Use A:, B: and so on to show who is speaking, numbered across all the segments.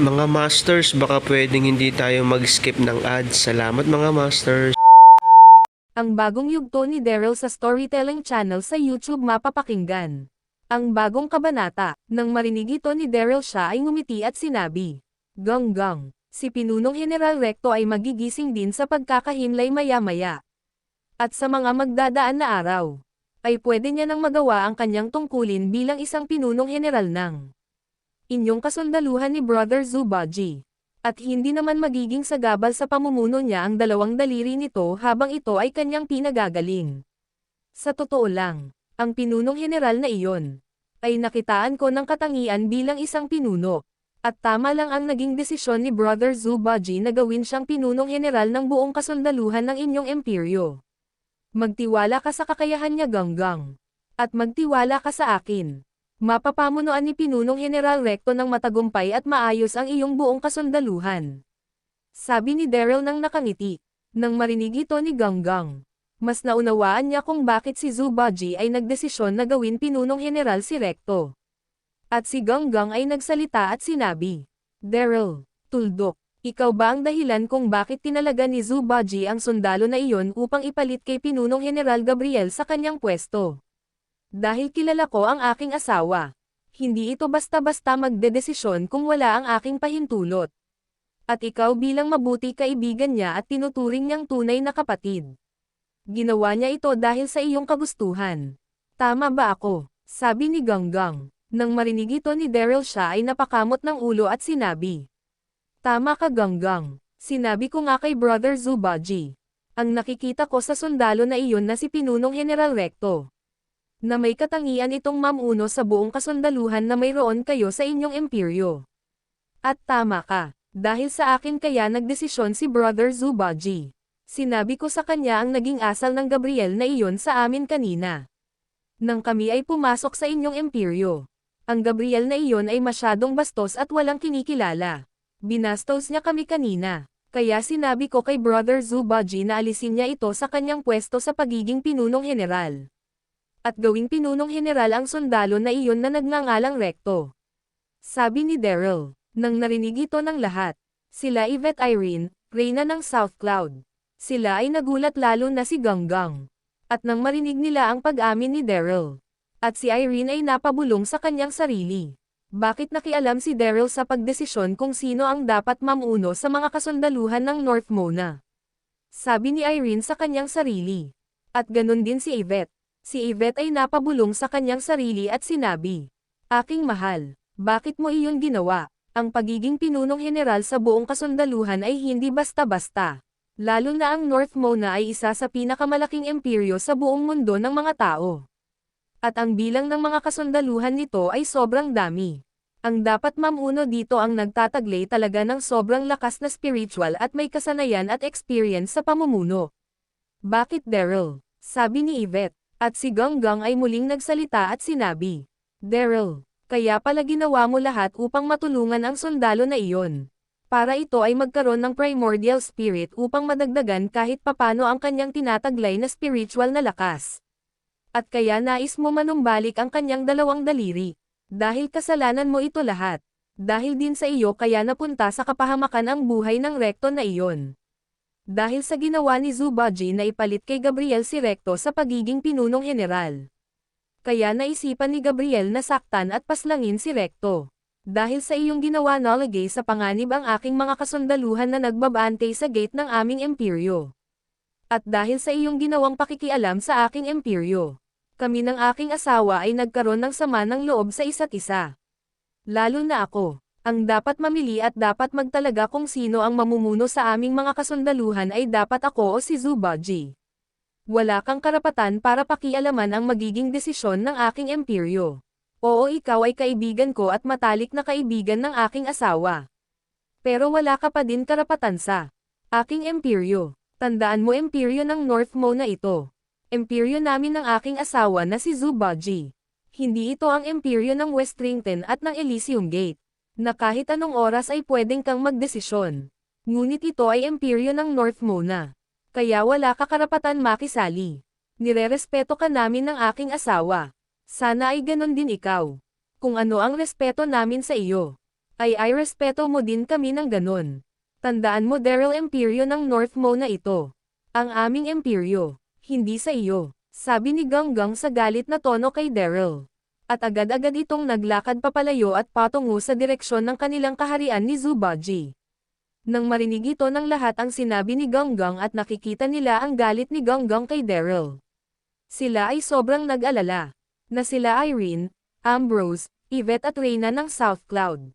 A: Mga Masters, baka pwedeng hindi tayo mag-skip ng ads. Salamat mga Masters.
B: Ang bagong yugto ni Daryl sa Storytelling Channel sa YouTube mapapakinggan. Ang bagong kabanata, nang marinig ito ni Daryl siya ay ngumiti at sinabi, Ganggang, si Pinunong General Recto ay magigising din sa pagkakahimlay maya-maya. At sa mga magdadaan na araw, ay pwede niya nang magawa ang kanyang tungkulin bilang isang Pinunong General ng inyong kasundaluhan ni Brother Zubaji at hindi naman magiging sagabal sa pamumuno niya ang dalawang daliri nito habang ito ay kanyang pinagagaling. Sa totoo lang, ang pinunong general na iyon, ay nakitaan ko ng katangian bilang isang pinuno, at tama lang ang naging desisyon ni Brother Zubaji na gawin siyang pinunong general ng buong kasundaluhan ng inyong imperyo. Magtiwala ka sa kakayahan niya ganggang, at magtiwala ka sa akin. Mapapamunuan ni Pinunong General Recto ng matagumpay at maayos ang iyong buong kasundaluhan. Sabi ni Daryl nang nakangiti. Nang marinig ito ni Ganggang. Mas naunawaan niya kung bakit si Zubaji ay nagdesisyon na gawin Pinunong General si Recto. At si Ganggang ay nagsalita at sinabi, Daryl, tuldok, ikaw ba ang dahilan kung bakit tinalaga ni Zubaji ang sundalo na iyon upang ipalit kay Pinunong General Gabriel sa kanyang pwesto? Dahil kilala ko ang aking asawa. Hindi ito basta-basta magdedesisyon kung wala ang aking pahintulot. At ikaw bilang mabuti kaibigan niya at tinuturing niyang tunay na kapatid. Ginawa niya ito dahil sa iyong kagustuhan. Tama ba ako? Sabi ni Ganggang. Nang marinig ito ni Daryl siya ay napakamot ng ulo at sinabi. Tama ka Ganggang. Sinabi ko nga kay Brother Zubaji. Ang nakikita ko sa sundalo na iyon na si Pinunong General Recto na may katangian itong mamuno sa buong kasundaluhan na mayroon kayo sa inyong imperyo. At tama ka, dahil sa akin kaya nagdesisyon si Brother Zubaji. Sinabi ko sa kanya ang naging asal ng Gabriel na iyon sa amin kanina. Nang kami ay pumasok sa inyong imperyo. Ang Gabriel na iyon ay masyadong bastos at walang kinikilala. Binastos niya kami kanina. Kaya sinabi ko kay Brother Zubaji na alisin niya ito sa kanyang pwesto sa pagiging pinunong general at gawing pinunong general ang sundalo na iyon na nagngangalang rekto. Sabi ni Daryl, nang narinig ito ng lahat, sila Yvette Irene, Reyna ng South Cloud. Sila ay nagulat lalo na si Ganggang. At nang marinig nila ang pag-amin ni Daryl, at si Irene ay napabulong sa kanyang sarili. Bakit nakialam si Daryl sa pagdesisyon kung sino ang dapat mamuno sa mga kasundaluhan ng North Mona? Sabi ni Irene sa kanyang sarili. At ganun din si Yvette. Si Yvette ay napabulong sa kanyang sarili at sinabi, Aking mahal, bakit mo iyon ginawa? Ang pagiging pinunong general sa buong kasundaluhan ay hindi basta-basta. Lalo na ang North Mona ay isa sa pinakamalaking imperyo sa buong mundo ng mga tao. At ang bilang ng mga kasundaluhan nito ay sobrang dami. Ang dapat mamuno dito ang nagtataglay talaga ng sobrang lakas na spiritual at may kasanayan at experience sa pamumuno. Bakit Daryl? Sabi ni Yvette. At si Ganggang ay muling nagsalita at sinabi, Daryl, kaya pala ginawa mo lahat upang matulungan ang sundalo na iyon. Para ito ay magkaroon ng primordial spirit upang madagdagan kahit papano ang kanyang tinataglay na spiritual na lakas. At kaya nais mo manumbalik ang kanyang dalawang daliri. Dahil kasalanan mo ito lahat. Dahil din sa iyo kaya napunta sa kapahamakan ang buhay ng rekto na iyon dahil sa ginawa ni Zubaji na ipalit kay Gabriel si Recto sa pagiging pinunong general. Kaya naisipan ni Gabriel na saktan at paslangin si Recto. Dahil sa iyong ginawa nalagay sa panganib ang aking mga kasundaluhan na nagbabante sa gate ng aming imperyo. At dahil sa iyong ginawang pakikialam sa aking imperyo, kami ng aking asawa ay nagkaroon ng sama ng loob sa isa't isa. Lalo na ako, ang dapat mamili at dapat magtalaga kung sino ang mamumuno sa aming mga kasundaluhan ay dapat ako o si Zubaji. Wala kang karapatan para pakialaman ang magiging desisyon ng aking imperyo. Oo ikaw ay kaibigan ko at matalik na kaibigan ng aking asawa. Pero wala ka pa din karapatan sa aking imperyo. Tandaan mo imperyo ng North Mo na ito. Imperyo namin ng aking asawa na si Zubaji. Hindi ito ang imperyo ng Westrington at ng Elysium Gate. Na kahit anong oras ay pwedeng kang magdesisyon. Ngunit ito ay imperyo ng North Mo na. Kaya wala ka karapatan makisali. Nirerespeto ka namin ng aking asawa. Sana ay ganon din ikaw. Kung ano ang respeto namin sa iyo, ay ay respeto mo din kami ng ganon. Tandaan mo Daryl Imperyo ng North Mo na ito. Ang aming Imperyo, hindi sa iyo, sabi ni Ganggang sa galit na tono kay Daryl. At agad-agad itong naglakad papalayo at patungo sa direksyon ng kanilang kaharian ni Zubaji. Nang marinig ito ng lahat ang sinabi ni Ganggang at nakikita nila ang galit ni Ganggang kay Daryl. Sila ay sobrang nag-alala na sila Irene, Ambrose, Yvette at Reyna ng South Cloud.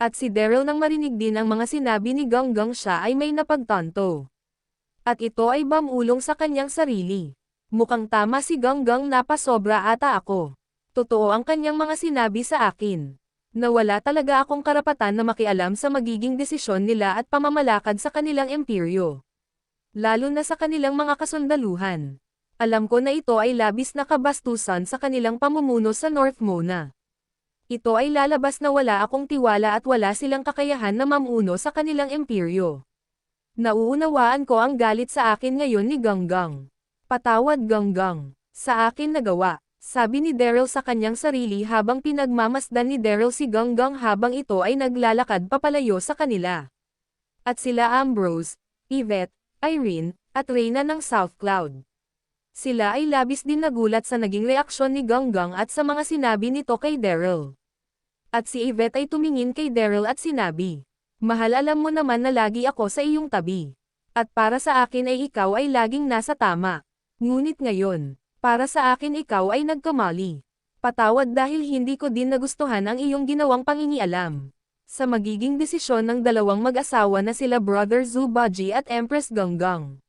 B: At si Daryl nang marinig din ang mga sinabi ni Ganggang siya ay may napagtanto. At ito ay bamulong sa kanyang sarili. Mukhang tama si Ganggang na pasobra ata ako. Totoo ang kanyang mga sinabi sa akin. Na wala talaga akong karapatan na makialam sa magiging desisyon nila at pamamalakad sa kanilang imperyo. Lalo na sa kanilang mga kasundaluhan. Alam ko na ito ay labis na kabastusan sa kanilang pamumuno sa North Mona. Ito ay lalabas na wala akong tiwala at wala silang kakayahan na mamuno sa kanilang imperyo. Nauunawaan ko ang galit sa akin ngayon ni Ganggang. Patawad Ganggang. Sa akin nagawa, sabi ni Daryl sa kanyang sarili habang pinagmamasdan ni Daryl si Ganggang habang ito ay naglalakad papalayo sa kanila. At sila Ambrose, Yvette, Irene, at Reyna ng South Cloud. Sila ay labis din nagulat sa naging reaksyon ni Ganggang at sa mga sinabi nito kay Daryl. At si Yvette ay tumingin kay Daryl at sinabi, Mahal alam mo naman na lagi ako sa iyong tabi. At para sa akin ay ikaw ay laging nasa tama. Ngunit ngayon, para sa akin ikaw ay nagkamali. Patawad dahil hindi ko din nagustuhan ang iyong ginawang pangingialam. Sa magiging desisyon ng dalawang mag-asawa na sila Brother Zubaji at Empress Ganggang.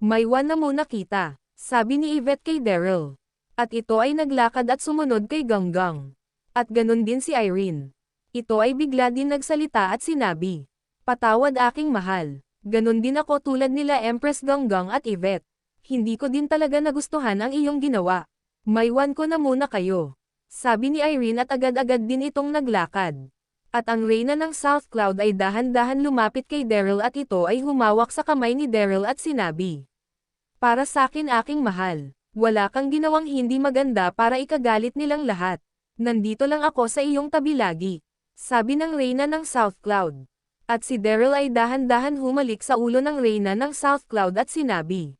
B: Maywan na muna kita. Sabi ni Yvette kay Daryl. At ito ay naglakad at sumunod kay Ganggang. At ganun din si Irene. Ito ay bigla din nagsalita at sinabi. Patawad aking mahal. Ganun din ako tulad nila Empress Ganggang at Yvette. Hindi ko din talaga nagustuhan ang iyong ginawa. Maywan ko na muna kayo. Sabi ni Irene at agad-agad din itong naglakad. At ang reyna ng South Cloud ay dahan-dahan lumapit kay Daryl at ito ay humawak sa kamay ni Daryl at sinabi. Para sakin aking mahal, wala kang ginawang hindi maganda para ikagalit nilang lahat. Nandito lang ako sa iyong tabi lagi. Sabi ng Reyna ng South Cloud. At si Daryl ay dahan-dahan humalik sa ulo ng Reyna ng South Cloud at sinabi.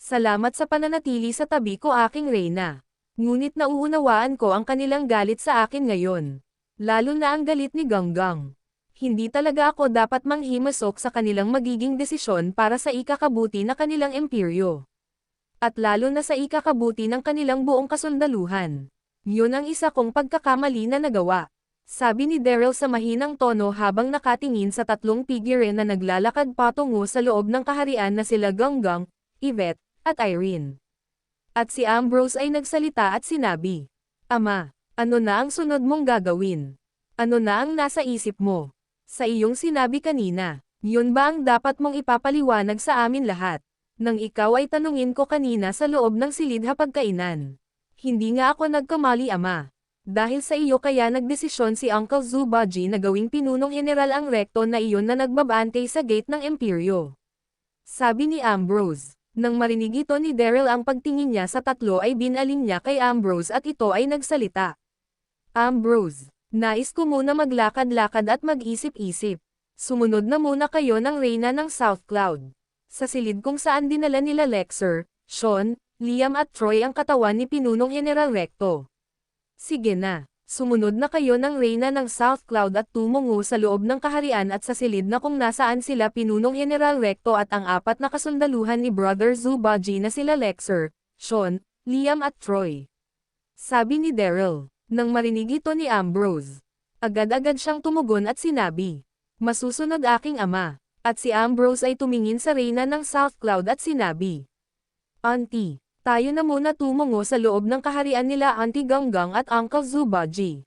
B: Salamat sa pananatili sa tabi ko aking Reyna. Ngunit nauunawaan ko ang kanilang galit sa akin ngayon. Lalo na ang galit ni Ganggang. Hindi talaga ako dapat manghimasok sa kanilang magiging desisyon para sa ikakabuti na kanilang imperyo. At lalo na sa ikakabuti ng kanilang buong kasundaluhan. Yun ang isa kong pagkakamali na nagawa. Sabi ni Daryl sa mahinang tono habang nakatingin sa tatlong figure na naglalakad patungo sa loob ng kaharian na sila Ganggang, Yvette, at Irene. At si Ambrose ay nagsalita at sinabi, Ama, ano na ang sunod mong gagawin? Ano na ang nasa isip mo? Sa iyong sinabi kanina, yun ba ang dapat mong ipapaliwanag sa amin lahat? Nang ikaw ay tanungin ko kanina sa loob ng silid hapagkainan. Hindi nga ako nagkamali ama. Dahil sa iyo kaya nagdesisyon si Uncle Zubaji na gawing pinunong general ang rekto na iyon na nagbabante sa gate ng imperyo. Sabi ni Ambrose. Nang marinig ito ni Daryl ang pagtingin niya sa tatlo ay binaling niya kay Ambrose at ito ay nagsalita. Ambrose, nais ko muna maglakad-lakad at mag-isip-isip. Sumunod na muna kayo ng Reyna ng South Cloud. Sa silid kung saan dinala nila Lexer, Sean, Liam at Troy ang katawan ni Pinunong General Recto. Sige na, Sumunod na kayo ng reyna ng South Cloud at tumungo sa loob ng kaharian at sa silid na kung nasaan sila pinunong General Recto at ang apat na kasundaluhan ni Brother Zubaji na sila Lexer, Sean, Liam at Troy. Sabi ni Daryl, nang marinig ito ni Ambrose. Agad-agad siyang tumugon at sinabi, Masusunod aking ama. At si Ambrose ay tumingin sa reyna ng South Cloud at sinabi, Auntie, tayo na muna tumungo sa loob ng kaharian nila Auntie Ganggang at Uncle Zubaji.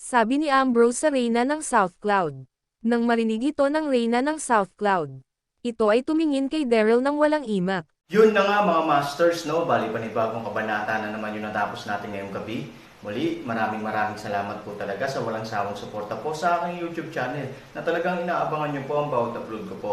B: Sabi ni Ambrose sa reyna ng South Cloud. Nang marinig ito ng reyna ng South Cloud. Ito ay tumingin kay Daryl ng walang imak.
C: Yun na nga mga masters, no? Bali panibagong kabanata na naman yung natapos natin ngayong gabi. Muli, maraming maraming salamat po talaga sa walang sawang suporta po sa aking YouTube channel na talagang inaabangan nyo po ang bawat upload ko po.